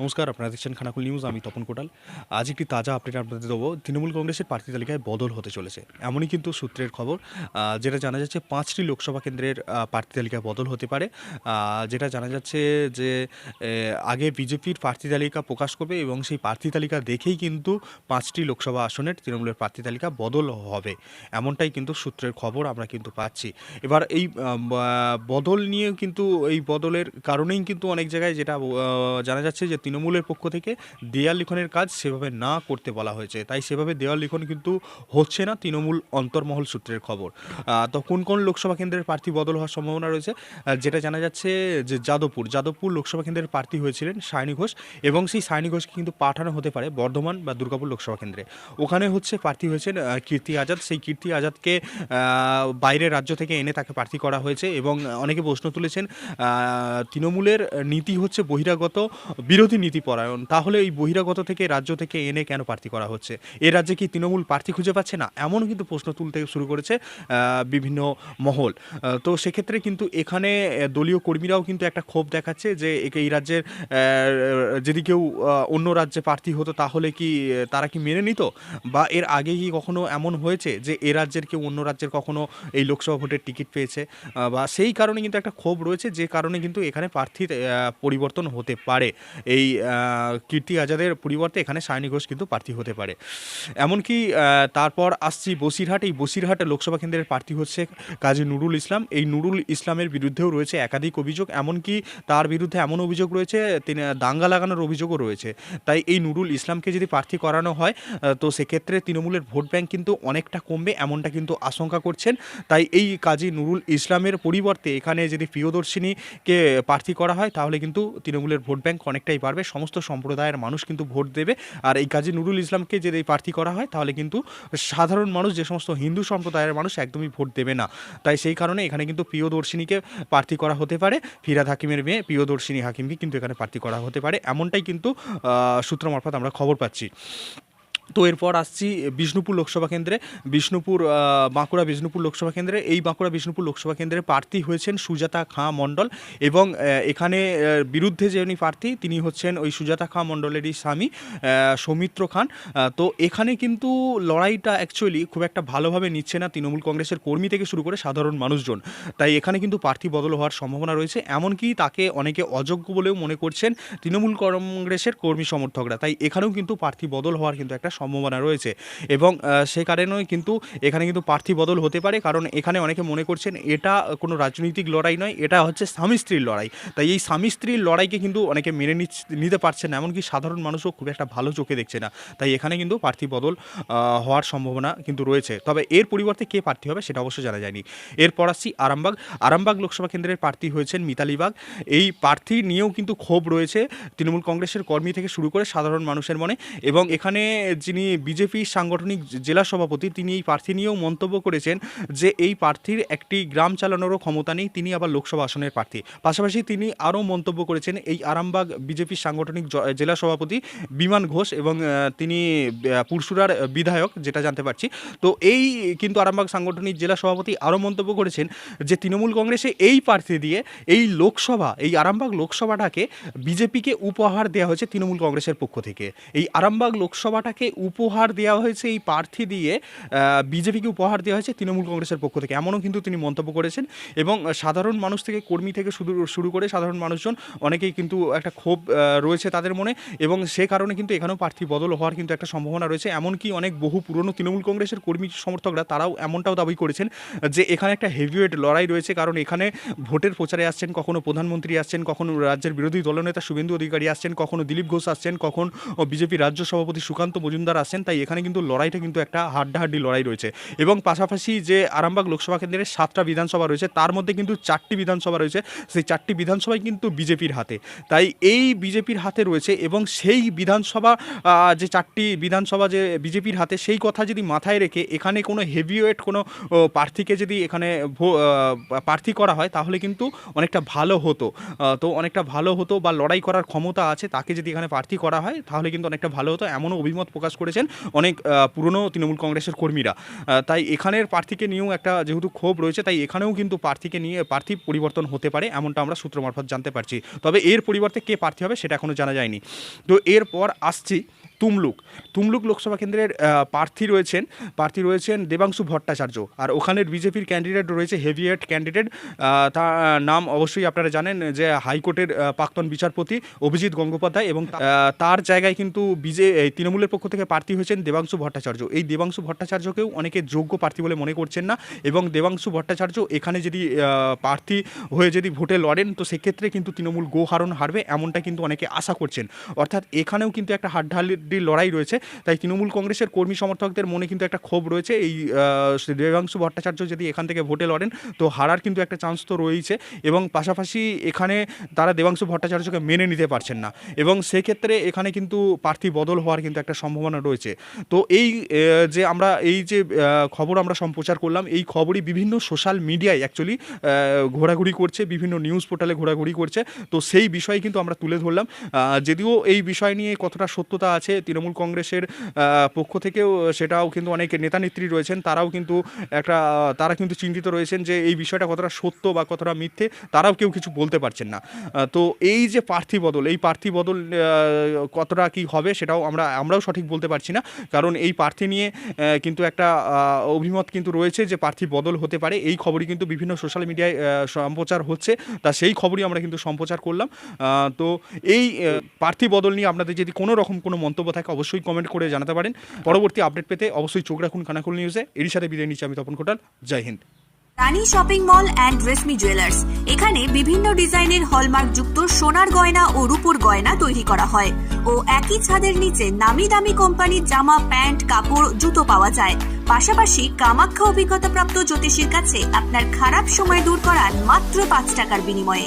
নমস্কার, আপনারা দেখছেন খানাকুল নিউজ, আমি তপন কোটাল। আজ একটি তাজা আপডেট আপনাদের দেবো। তৃণমূল কংগ্রেসের প্রার্থী তালিকায় বদল হতে চলেছে। এমনই কিন্তু সূত্রের খবর যেটা জানা যাচ্ছে পাঁচটি লোকসভা কেন্দ্রের প্রার্থী তালিকায় বদল হতে পারে। যেটা জানা যাচ্ছে যে আগে বিজেপির প্রার্থী তালিকা প্রকাশ করবে এবং সেই প্রার্থী তালিকা দেখেই কিন্তু পাঁচটি লোকসভা আসনের তৃণমূলের প্রার্থী তালিকা বদল হবে। এমনটাই কিন্তু সূত্রের খবর আমরা কিন্তু পাচ্ছি। এবার এই বদল নিয়ে কিন্তু, এই বদলের কারণেই কিন্তু অনেক জায়গায় যেটা জানা যাচ্ছে যে তৃণমূলের পক্ষ থেকে দেয়াল লিখনের কাজ সেভাবে না করতে বলা হয়েছে। তাই সেভাবে দেওয়াল লিখন কিন্তু হচ্ছে না তৃণমূল অন্তর্মহল সূত্রের খবর। তো কোন কোন লোকসভা কেন্দ্রের প্রার্থী বদল হওয়ার সম্ভাবনা রয়েছে? যেটা জানা যাচ্ছে যে যাদবপুর যাদবপুর লোকসভা কেন্দ্রের প্রার্থী হয়েছিলেন সায়নী ঘোষ এবং সেই সায়নী ঘোষকে কিন্তু পাঠানো হতে পারে বর্ধমান বা দুর্গাপুর লোকসভা কেন্দ্রে। ওখানে হচ্ছে প্রার্থী হয়েছেন কীর্তি আজাদ। সেই কীর্তি আজাদকে বাইরের রাজ্য থেকে এনে তাকে প্রার্থী করা হয়েছে এবং অনেকে প্রশ্ন তুলেছেন তৃণমূলের নীতি হচ্ছে বহিরাগত বিরোধী নীতি পরায়ণ তাহলে এই বহিরাগত থেকে রাজ্য থেকে এনে কেন প্রার্থী করা হচ্ছে? এ রাজ্যে কি তৃণমূল প্রার্থী খুঁজে পাচ্ছে না? এমন কিন্তু প্রশ্ন তুলতে শুরু করেছে বিভিন্ন মহল। তো সেক্ষেত্রে কিন্তু এখানে দলীয় কর্মীরাও কিন্তু একটা ক্ষোভ দেখাচ্ছে যে এই রাজ্যের যদি কেউ অন্য রাজ্যে প্রার্থী হতো তাহলে কি তারা কি মেনে নিত? বা এর আগে কি কখনো এমন হয়েছে যে এ রাজ্যের কেউ অন্য রাজ্যের কখনো এই লোকসভা ভোটের টিকিট পেয়েছে? বা সেই কারণে কিন্তু একটা ক্ষোভ রয়েছে যে কারণে কিন্তু এখানে প্রার্থীর পরিবর্তন হতে পারে। এই আহ, কীর্তি আজাদের পরিবর্তে এখানে সায়নী ঘোষ কিন্তু প্রার্থী হতে পারে। এমনকি তারপর আসছি বসিরহাট। এই বসিরহাট লোকসভা কেন্দ্রের প্রার্থী হচ্ছে কাজী নুরুল ইসলাম। এই নুরুল ইসলামের বিরুদ্ধেও রয়েছে একাধিক অভিযোগ এমনকি তার বিরুদ্ধে এমন অভিযোগ রয়েছে তিনি দাঙ্গা লাগানোর অভিযোগও রয়েছে। তাই এই নুরুল ইসলামকে যদি প্রার্থী করানো হয় তো সেক্ষেত্রে তৃণমূলের ভোট ব্যাংক কিন্তু অনেকটা কমবে এমনটা কিন্তু আশঙ্কা করছেন। তাই এই কাজী নুরুল ইসলামের পরিবর্তে এখানে যদি প্রিয়দর্শিনীকে প্রার্থী করা হয় তাহলে কিন্তু তৃণমূলের ভোট ব্যাংক অনেকটাই বাড়বে। সমস্ত সম্প্রদায়ের মানুষ কিন্তু ভোট দেবে। আর এই কাজী নুরুল ইসলামকে যদি প্রার্থী করা হয়, তাহলে কিন্তু সাধারণ মানুষ, যে সমস্ত হিন্দু সম্প্রদায়ের মানুষ একদমই ভোট দেবে না। তাই সেই কারণে এখানে কিন্তু প্রিয়দর্শিনীকে প্রার্থী করা হতে পারে। ফিরাদ হাকিমের মেয়ে প্রিয়দর্শিনী হাকিমকে কিন্তু এখানে প্রার্থী করা হতে পারে। এমনটাই কিন্তু সূত্র মারফত আমরা খবর পাচ্ছি। তো এরপর আসছি বিষ্ণুপুর লোকসভা কেন্দ্রে। বিষ্ণুপুর বাঁকুড়া বিষ্ণুপুর লোকসভা কেন্দ্রে। এই বাঁকুড়া বিষ্ণুপুর লোকসভা কেন্দ্রে প্রার্থী হয়েছেন সুজাতা খাঁ মণ্ডল এবং এখানে বিরুদ্ধে যে উনি প্রার্থী, তিনি হচ্ছেন ওই সুজাতা খাঁ মণ্ডলেরই স্বামী সৌমিত্র খান। তো এখানে কিন্তু লড়াইটা অ্যাকচুয়ালি খুব একটা ভালোভাবে নিচ্ছে না তৃণমূল কংগ্রেসের কর্মী থেকে শুরু করে সাধারণ মানুষজন। তাই এখানে কিন্তু প্রার্থী বদল হওয়ার সম্ভাবনা রয়েছে। এমনকি তাকে অনেকে অযোগ্য বলেও মনে করছেন তৃণমূল কংগ্রেসের কর্মী সমর্থকরা। তাই এখানেও কিন্তু প্রার্থী বদল হওয়ার কিন্তু একটা সম্ভাবনা রয়েছে। এবং সে কারণেই কিন্তু এখানে কিন্তু প্রার্থী বদল হতে পারে। কারণ এখানে অনেকে মনে করছেন, এটা কোনো রাজনৈতিক লড়াই নয়, এটা হচ্ছে স্বামী স্ত্রীর লড়াই। তাই এই স্বামী স্ত্রীর লড়াইকে কিন্তু অনেকে মেনে নিতে পারছে না। এমনকি সাধারণ মানুষও খুব একটা ভালো চোখে দেখছে না। তাই এখানে কিন্তু প্রার্থী বদল হওয়ার সম্ভাবনা কিন্তু রয়েছে। তবে এর পরিবর্তে কে প্রার্থী হবে সেটা অবশ্য জানা যায়নি। এরপর আসছি আরামবাগ। আরামবাগ লোকসভা কেন্দ্রের প্রার্থী হয়েছেন মিতালি বাগ। এই প্রার্থী নিয়েও কিন্তু ক্ষোভ রয়েছে। তৃণমূল কংগ্রেসের কর্মী থেকে শুরু করে সাধারণ মানুষের মনে। এবং এখানে যিনি বিজেপি সাংগঠনিক জেলা সভাপতি, তিনি এই প্রার্থী নিয়েও মন্তব্য করেছেন যে এই প্রার্থীর একটি গ্রাম চালানোরও ক্ষমতা নেই, তিনি আবার লোকসভা আসনের প্রার্থী। পাশাপাশি তিনি আরও মন্তব্য করেছেন, এই আরামবাগ বিজেপি সাংগঠনিক জেলা সভাপতি বিমান ঘোষ এবং তিনি পুরসুরার বিধায়ক, যেটা জানতে পারছি। তো এই কিন্তু আরামবাগ সাংগঠনিক জেলা সভাপতি আরও মন্তব্য করেছেন যে তৃণমূল কংগ্রেসে এই প্রার্থী দিয়ে এই লোকসভা, এই আরামবাগ লোকসভাটাকে বিজেপিকে উপহার দেওয়া হয়েছে তৃণমূল কংগ্রেসের পক্ষ থেকে। এই আরামবাগ লোকসভাটাকে উপহার দেওয়া হয়েছে এই প্রার্থী দিয়ে বিজেপিকে উপহার দেওয়া হয়েছে তৃণমূল কংগ্রেসের পক্ষ থেকে। এমনও কিন্তু তিনি মন্তব্য করেছেন। এবং সাধারণ মানুষ থেকে, কর্মী থেকে শুধু, শুরু করে সাধারণ মানুষজন, অনেকেই কিন্তু একটা ক্ষোভ রয়েছে তাদের মনে। এবং সে কারণে কিন্তু এখানেও প্রার্থী বদল হওয়ার কিন্তু একটা সম্ভাবনা রয়েছে। এমনকি অনেক বহু পুরনো তৃণমূল কংগ্রেসের কর্মী সমর্থকরা তারাও এমনটাও দাবি করেছেন যে এখানে একটা হেভিওয়েট লড়াই রয়েছে। কারণ এখানে ভোটের প্রচারে আসছেন, কখনো প্রধানমন্ত্রী আসছেন, কখনো রাজ্যের বিরোধী দলনেতা শুভেন্দু অধিকারী আসছেন, কখনো দিলীপ ঘোষ আসছেন, কখন বিজেপি রাজ্য সভাপতি সুকান্ত মজুমদার আসছেন তাই এখানে কিন্তু লড়াইটা কিন্তু একটা হাড্ডাহাড্ডি লড়াই রয়েছে। এবং পাশাপাশি যে আরামবাগ লোকসভা কেন্দ্রের সাতটা বিধানসভা রয়েছে, তার মধ্যে কিন্তু চারটি বিধানসভা রয়েছে, সেই চারটি বিধানসভাই কিন্তু বিজেপির হাতে। তাই এই বিজেপির হাতে রয়েছে এবং সেই বিধানসভা যে চারটি বিধানসভা যে বিজেপির হাতে, সেই কথা যদি মাথায় রেখে এখানে কোনো হেভিওয়েট কোনো প্রার্থীকে যদি এখানে প্রার্থী করা হয়, তাহলে কিন্তু অনেকটা ভালো হতো। তো অনেকটা ভালো হতো বা লড়াই করার ক্ষমতা আছে, তাকে যদি এখানে প্রার্থী করা হয়, তাহলে কিন্তু অনেকটা ভালো হতো। এমনও অভিমত প্রকাশ প্রকাশ করেছেন অনেক পুরনো তৃণমূল কংগ্রেসের কর্মীরা। তাই এখানের প্রার্থীকে নিয়েও একটা যেহেতু ক্ষোভ রয়েছে, তাই এখানেও কিন্তু প্রার্থীকে নিয়ে, প্রার্থী পরিবর্তন হতে পারে এমনটা আমরা সূত্র মারফত জানতে পারছি। তবে এর পরিবর্তে কে প্রার্থী হবে সেটা এখনও জানা যায়নি। তো এরপর আসছি তুমলুক। তুমলুক লোকসভা কেন্দ্রের প্রার্থী রয়েছেন প্রার্থী রয়েছেন দেবাংশু ভট্টাচার্য। আর ওখানের বিজেপির ক্যান্ডিডেট রয়েছে হেভিয়েট ক্যান্ডিডেট তার নাম অবশ্যই আপনারা জানেন যে হাইকোর্টের প্রাক্তন বিচারপতি অভিজিৎ গঙ্গোপাধ্যায় এবং তার জায়গায় কিন্তু বিজে তৃণমূলের পক্ষ থেকে প্রার্থী হয়েছেন দেবাংশু ভট্টাচার্য। এই দেবাংশু ভট্টাচার্যকেও অনেকে যোগ্য প্রার্থী বলে মনে করছেন না এবং দেবাংশু ভট্টাচার্য এখানে যদি প্রার্থী হয়ে যদি ভোটে লড়েন, তো সেক্ষেত্রে কিন্তু তৃণমূল গো হারণ হারবে এমনটা কিন্তু অনেকে আশা করছেন। অর্থাৎ এখানেও কিন্তু একটা হাড্ডাহাড্ডির লড়াই রয়েছে। তাই তৃণমূল কংগ্রেসের কর্মী সমর্থকদের মনে কিন্তু একটা ক্ষোভ রয়েছে। এই দেবাংশু ভট্টাচার্য যদি এখান থেকে ভোটে লড়েন, তো হারার কিন্তু একটা চান্স তো রয়েছে এবং পাশাপাশি এখানে তারা দেবাংশু ভট্টাচার্যকে মেনে নিতে পারছেন না এবং সেক্ষেত্রে এখানে কিন্তু প্রার্থী বদল হওয়ার কিন্তু একটা সম্ভাবনা রয়েছে। তো এই যে আমরা, এই যে খবর আমরা সম্প্রচার করলাম, এই খবরই বিভিন্ন সোশ্যাল মিডিয়ায় অ্যাকচুয়ালি ঘোরাঘুরি করছে, বিভিন্ন নিউজ পোর্টালে ঘোরাঘুরি করছে। তো সেই বিষয়ে কিন্তু আমরা তুলে ধরলাম। যদিও এই বিষয় নিয়ে কতটা সত্যতা আছে তৃণমূল কংগ্রেসের পক্ষ থেকেও সেটাও কিন্তু অনেক নেতা নেত্রী রয়েছেন, তারাও কিন্তু একটা তারা কিন্তু চিন্তিত রয়েছেন যে এই বিষয়টা কতটা সত্য বা কতটা মিথ্যে, তারাও কেউ কিছু বলতে পারছেন না। তো এই যে প্রার্থী বদল, এই প্রার্থী বদল কতটা কি হবে সেটাও আমরা, আমরাও সঠিক বলতে পারছি না। কারণ এই প্রার্থী নিয়ে কিন্তু একটা অভিমত কিন্তু রয়েছে যে প্রার্থী বদল হতে পারে। এই খবরই কিন্তু বিভিন্ন সোশ্যাল মিডিয়ায় সম্প্রচার হচ্ছে, তা সেই খবরই আমরা কিন্তু সম্প্রচার করলাম। তো এই প্রার্থী বদল নিয়ে আপনাদের যদি কোনো রকম কোনো মন্তব্য থাকে অবশ্যই কমেন্ট করে জানাতে পারেন। পরবর্তী আপডেট পেতে অবশ্যই চোখ রাখুন খানাকুল নিউজে এরই সাথে বিদায় নিচ্ছি আমি তপন কোটাল। জয় Hind. Rani shopping mall and Reshmi jewellers এখানে বিভিন্ন ডিজাইনের হলমার্ক যুক্ত সোনার গয়না ও রূপোর গয়না তৈরি করা হয়। ও একই ছাদের নিচে নামি দামি কোম্পানির জামা, প্যান্ট, কাপড়, জুতো পাওয়া যায়। পাশাপাশি কামাখ্যা অভিজ্ঞতাপ্রাপ্ত জ্যোতিষীর কাছে আপনার খারাপ সময় দূর করার মাত্র পাঁচ টাকার বিনিময়ে।